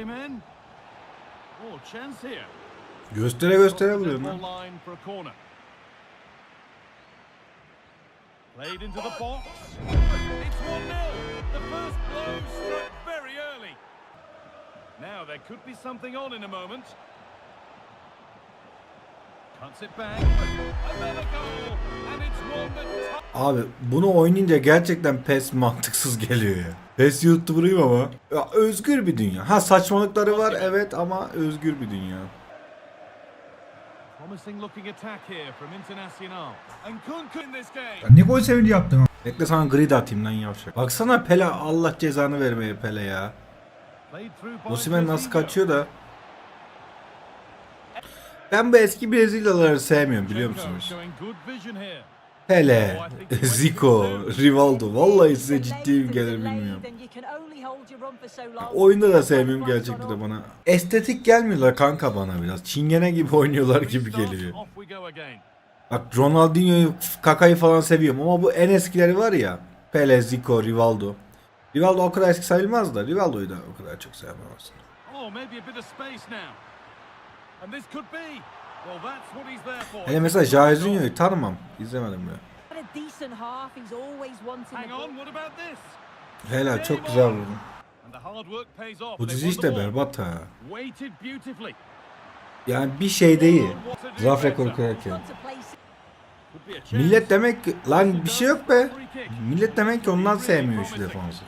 Osimhen. Oh, chance here. Göstere göstere vuruyorum lan. line for a corner. Played into the box. It's 1-0. The first blow struck very early. Now there could be something on in a moment. Cuts it back. Another goal. And it's Abi bunu oynayınca gerçekten PES mantıksız geliyor ya. PES YouTuber'ıyım ama. Ya özgür bir dünya. Ha saçmalıkları var evet ama özgür bir dünya. Ya Ne gol sevinci yaptın. Bekle sana grid atayım lan yavşak. Baksana Pele Allah cezanı vermeye Pele ya. Osimhen nasıl kaçıyor da. Ben bu eski Brezilyalıları sevmiyorum biliyor musunuz? Pele, Zico, Rivaldo. Vallahi size ciddiyim gelir bilmiyorum. Oyunda da sevmiyorum gerçekten de bana. Estetik gelmiyorlar kanka bana biraz. Çingene gibi oynuyorlar gibi geliyor. Bak Ronaldinho'yu, Kaka'yı falan seviyorum ama bu en eskileri var ya. Pele, Zico, Rivaldo. Rivaldo o kadar eski sayılmaz da Rivaldo'yu da o kadar çok sevmem aslında. Oh, maybe a bit of space now. And this could be. Well, that's what he's there for. Hele mesela Jairzinho'yu tanımam. İzlemedim bile. Helal çok güzel off. Bu dizi işte berbat ha. Yani bir şey değil. Better. rekoru kırarken. Millet demek ki lan bir şey yok be. Millet demek ki ondan sevmiyor şu defansı.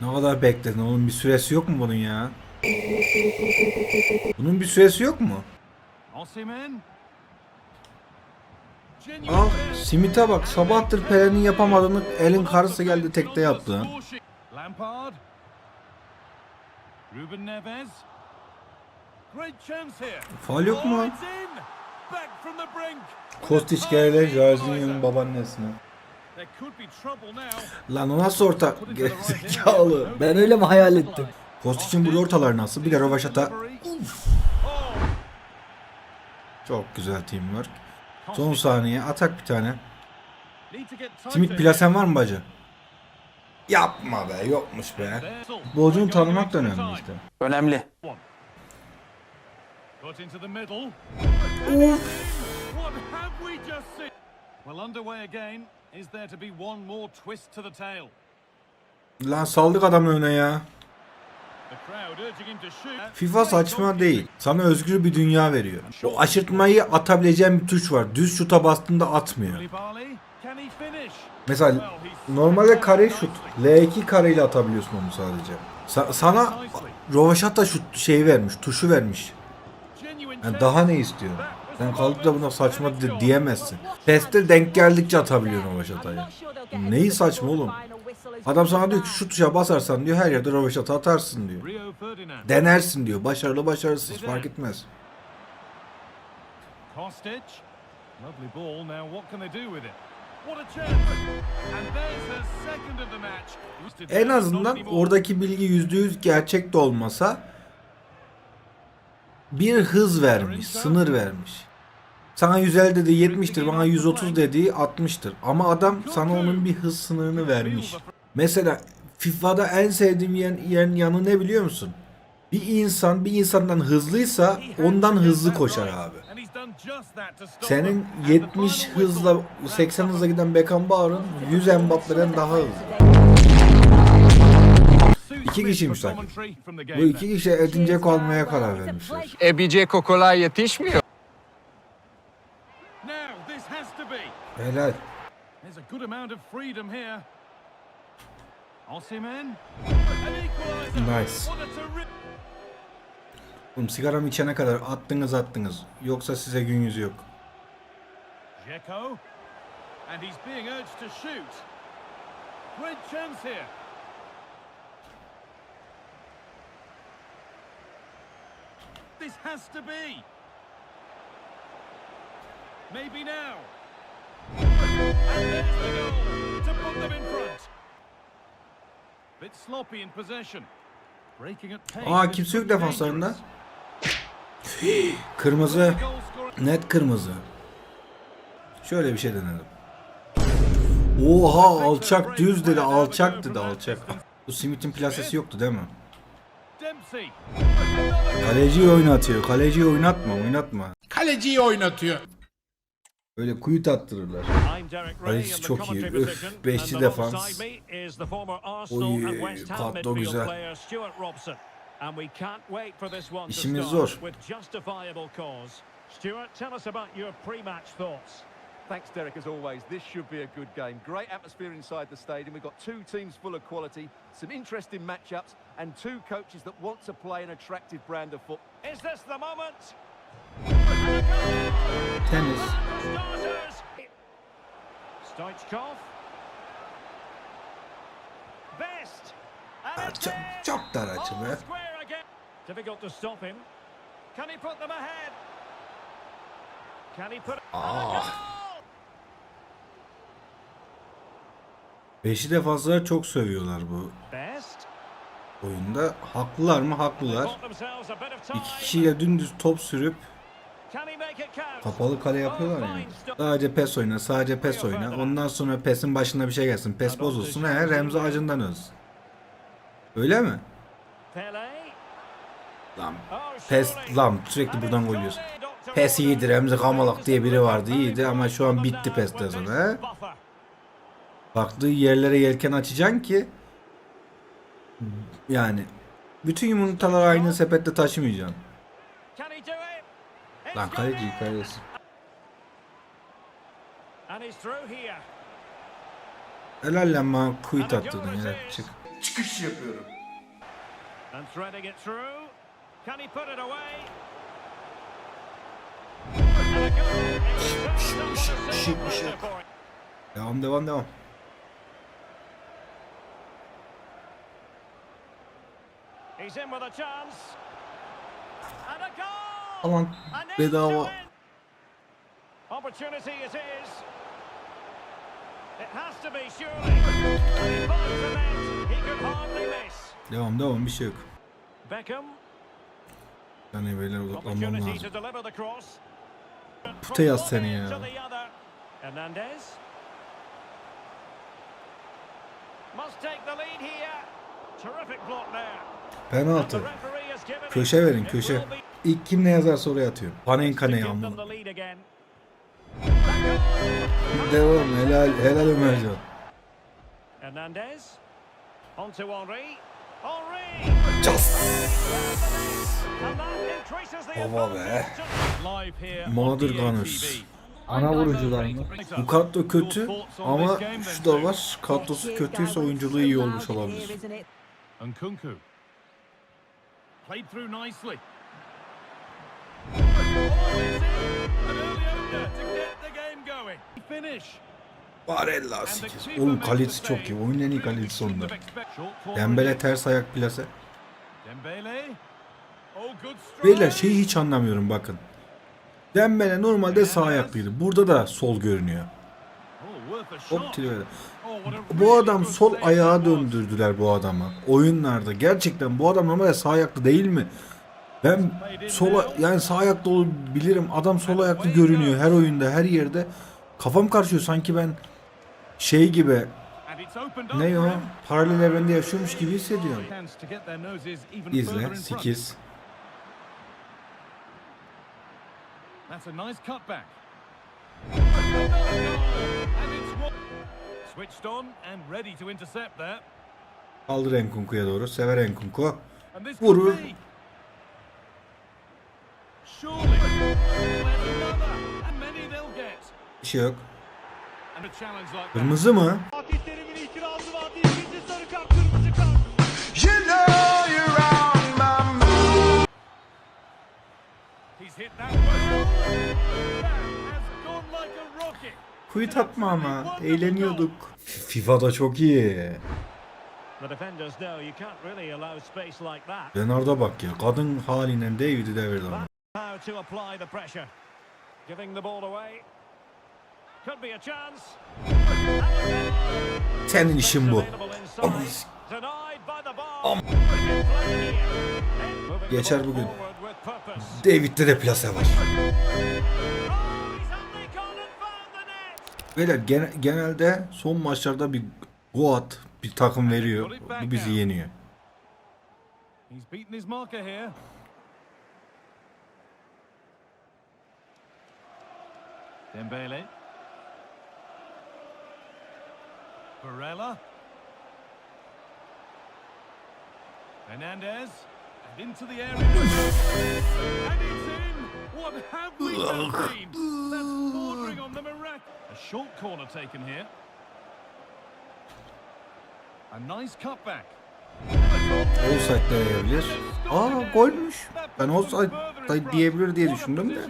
Ne kadar bekledin oğlum bir süresi yok mu bunun ya? Bunun bir süresi yok mu? Fair. Simit'e bak sabahtır Pelin'in yapamadığını elin karısı geldi tekte yaptı. Lampard. Ruben Neves. Great chance here. Faul yok mu lan? Kostiç geldi Jairzinho'nun babaannesine. Lan o nasıl orta? Gerizekalı. Ben öyle mi hayal ettim? Kostiç'in burada ortalar nasıl? Bir de Rovaşata. Çok güzel teamwork. Son saniye atak bir tane. Simit plasen var mı bacı? Yapma be yokmuş be. Futbolcunu tanımak da önemli işte. Önemli. Lan saldık adamı öne ya. The crowd urging him to shoot. FIFA saçma değil. Sana özgür bir dünya veriyor. O aşırtmayı atabileceğin bir tuş var. Düz şuta bastığında atmıyor. Mesela normalde kare şut. L2 kareyle atabiliyorsun onu sadece. Sa- sana Rovaşata şut şey vermiş, tuşu vermiş. Yani daha ne istiyor? Sen kalkıp da buna saçma di- diyemezsin. Teste denk geldikçe atabiliyorsun Rovaşata'yı. Neyi saçma oğlum? Adam sana diyor ki şu tuşa basarsan diyor her yerde Rovaşata atarsın diyor. Denersin diyor. Başarılı başarısız fark etmez. Kostic. Lovely ball. Now what can they do with it? En azından oradaki bilgi %100 gerçek de olmasa bir hız vermiş, sınır vermiş. Sana 150 dediği 70'tir, bana 130 dediği 60'tır. Ama adam sana onun bir hız sınırını vermiş. Mesela FIFA'da en sevdiğim yan, yan- yanı ne biliyor musun? Bir insan bir insandan hızlıysa ondan hızlı koşar abi. Senin 70 hızla 80 hızla giden Beckenbauer'ın 100 Mbappe'den daha hızlı. İki kişiymiş takım. Bu iki kişi Edin Dzeko almaya karar vermişler. Yetişmiyor. This has to be. Helal. There's a good amount of freedom here. Nice. Oğlum sigaramı içene kadar attınız attınız. Yoksa size gün yüzü yok. Dzeko. And he's being urged to shoot. Great chance here. This has to be. Maybe now. And there's the goal to put them in front. Aa kimse yok defanslarında. Kırmızı. Net kırmızı. Şöyle bir şey denedim. Oha alçak düz dedi alçak dedi alçak. Bu Smith'in plasesi yoktu değil mi? Kaleciyi oynatıyor. Kaleciyi oynatma oynatma. Kaleciyi oynatıyor. Öyle kuyu tattırırlar. Kalesi çok iyi. Öf, beşli defans. Oy, patlo güzel. İşimiz zor. Stuart, tell us about your pre-match thoughts. Thanks, Derek, as always. This should be a good game. Great atmosphere inside the stadium. We've got two teams full of quality, some interesting matchups, and two coaches that want to play an attractive brand of football. Is this the moment? And it's çok- çok dar açı be. square again. Difficult to stop him. Can he put them ahead? Can he put Ah. Beşi defanslar çok sövüyorlar bu oyunda. Haklılar mı? Haklılar. İki kişiyle dümdüz top sürüp kapalı kale yapıyorlar yani. Sadece pes oyna, sadece pes oyna. Ondan sonra pesin başına bir şey gelsin. Pes bozulsun. He, Remzi acından ölsün. Öyle mi? Lan Oh, pes lan sürekli buradan gol yiyorsun. Pes iyidir Remzi Kamalak diye biri vardı iyiydi ama şu an bitti pesten sonra he. Baktığı yerlere yelken açacaksın ki yani bütün yumurtaları aynı sepette taşımayacaksın. Can he do it? It's Lan kaleci here. Helal lan bana kuyut attırdın ya çık. Çıkış yapıyorum. And threading it through. Can he put it away? And a goal. It's just şık, şık. Devam devam devam. He's in with a chance. And a goal. Aman An end bedava. Devam devam bir şey yok. Beckham. Yani beyler odaklanmam lazım. Pute yaz seni ya. Hernandez. Must take the lead here. Terrific block there. Penaltı. Köşe verin köşe. İlk kim ne yazarsa oraya atıyorum. Panenka ne yağmur. Devam helal helal Ömercan. Hernandez. On to that increases the Baba be. EA Gunners. Ana vurucular mı? Bu kadro kötü ama şu da var. Kadrosu kötüyse oyunculuğu iyi olmuş olabilir. Played through nicely. Barella 8. Oğlum kalecisi çok iyi. Oyunun en iyi Shouldn't onda. Dembele ters ayak plase. Oh. Beyler şeyi hiç anlamıyorum bakın. Dembele normalde sağ ayaklıydı. Burada da sol görünüyor. Oh. Hop. Oh, what a Bu adam sol ayağa döndürdüler bu adamı. Oyunlarda. Gerçekten bu adam normalde sağ ayaklı değil mi? Ben sola yani sağ ayaklı olabilirim. Adam sol ayaklı görünüyor her oyunda, her yerde. Kafam karışıyor sanki ben şey gibi ne o paralel evrende yaşıyormuş gibi hissediyorum. İzle front. 8. That's a nice doğru. Sever Enkunku. Vurur. could be. Surely. There's another. And many they'll get. Bir şey yok. Kırmızı mı? Fatih Terim'in itirazı vardı. İkinci sarı kart, kırmızı kart. He's hit that well. That has gone like a rocket. Kuyut atma ama. Eğleniyorduk. FIFA'da çok iyi. Leonardo bak ya. Kadın halinden David'i devirdi ama. How to apply the pressure. Giving the ball away. Could be a chance. Senin işin bu. Geçer bugün. David'de de plase var. Beyler gene- genelde son maçlarda bir Goat bir takım veriyor. Bu bizi yeniyor. He's beaten his marker here. Dembele. Barella. Hernandez. And into the area. and it's in! What have we seen? That's bordering on the miracle. A short corner taken here. A nice cutback. Offside de diyebilir. Aa golmüş. Ben offside diyebilir diye düşündüm de.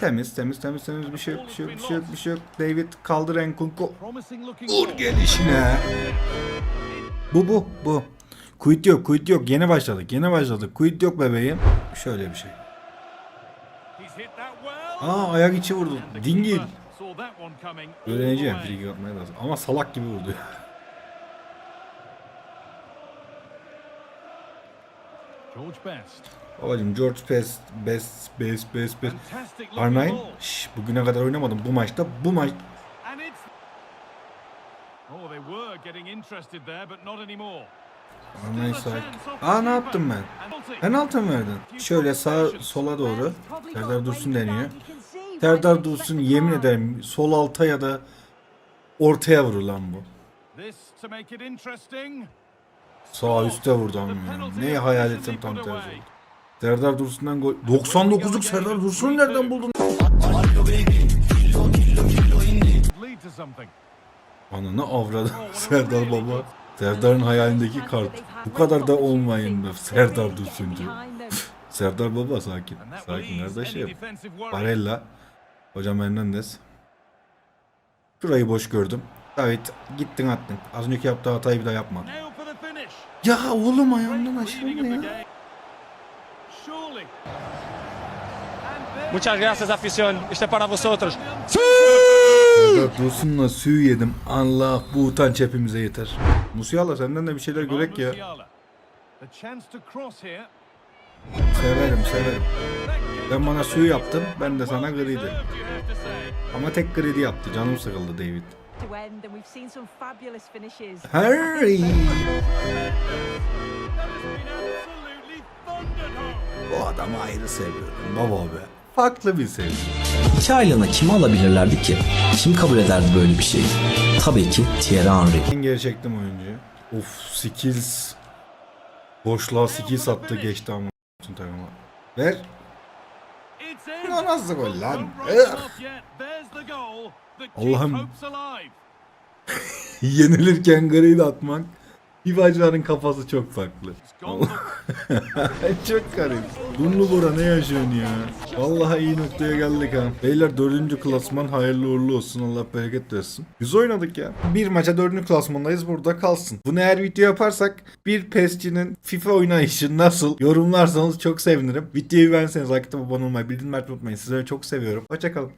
Temiz temiz temiz temiz bir şey yok bir şey yok bir şey yok bir şey yok. David kaldır Enkunku. Vur gelişine. Bu bu bu. Quit yok quit yok yeni başladık yeni başladık. Quit yok bebeğim. Şöyle bir şey. Aa ayak içi vurdu. Dingil. Öğreneceğim free atmaya lazım. Ama salak gibi vurdu. Babacım George Best Best Best Best Best. Fantastic looking R9 ball. şş, bugüne kadar oynamadım bu maçta. Bu maç it's Oh, they were getting interested there but not anymore. R9 sahip. Aa ne yaptım ben? Penaltı mı verdin? Şöyle sağ sola doğru. Serdar Dursun deniyor. Serdar Dursun yemin ederim sol alta ya da ortaya vurur lan bu. Sağ üstte vurdu ama ya. Neyi hayal ettim tam tersi oldu. Serdar Dursun'dan gol. 99'luk Serdar Dursun'u nereden buldun? Ananı avradı Serdar baba. Serdar'ın hayalindeki kart. Bu kadar da olmayın be Serdar Dursuncu. Serdar baba sakin. Sakin kardeşim. Barella. Hocam Hernandez. Şurayı boş gördüm. Evet gittin attın. Az önceki yaptığı hatayı bir daha yapma. Now for the finish. Ya oğlum ayağımdan aşağı the ya. Muchas gracias, afición. Este para vosotros. Dursun'la suyu yedim. Allah bu utanç hepimize yeter. Musiala senden de bir şeyler görek ya. Severim severim. Ben bana suyu yaptım. Ben de sana gridi. Ama tek gridi yaptı. Canım sıkıldı David. To end, and we've seen some fabulous finishes. Home. Bu adamı ayrı seviyorum. Baba be. Farklı bir sevgi. İki aylığına kimi alabilirlerdi ki? Kim kabul ederdi böyle bir şeyi? Tabii ki Thierry Henry. En geri çektim oyuncuyu. Of skills. Boşluğa skills attı geçti ama. Bütün takıma. Ver. Lan nasıl gol lan? Ugh. Allah'ım. Yenilirken gridi atmak. Hivacıların kafası çok farklı. Çok garip. Dumlu Bora ne yaşıyorsun ya? Vallahi iyi noktaya geldik ha. Beyler dördüncü klasman hayırlı uğurlu olsun. Allah bereket versin. Biz oynadık ya. Bir maça dördüncü klasmandayız burada kalsın. Bunu eğer video yaparsak bir PES'cinin FIFA oynayışı nasıl yorumlarsanız çok sevinirim. Videoyu beğenseniz atıp abone olmayı bildirim açmayı unutmayın. Sizleri çok seviyorum. Hoşçakalın.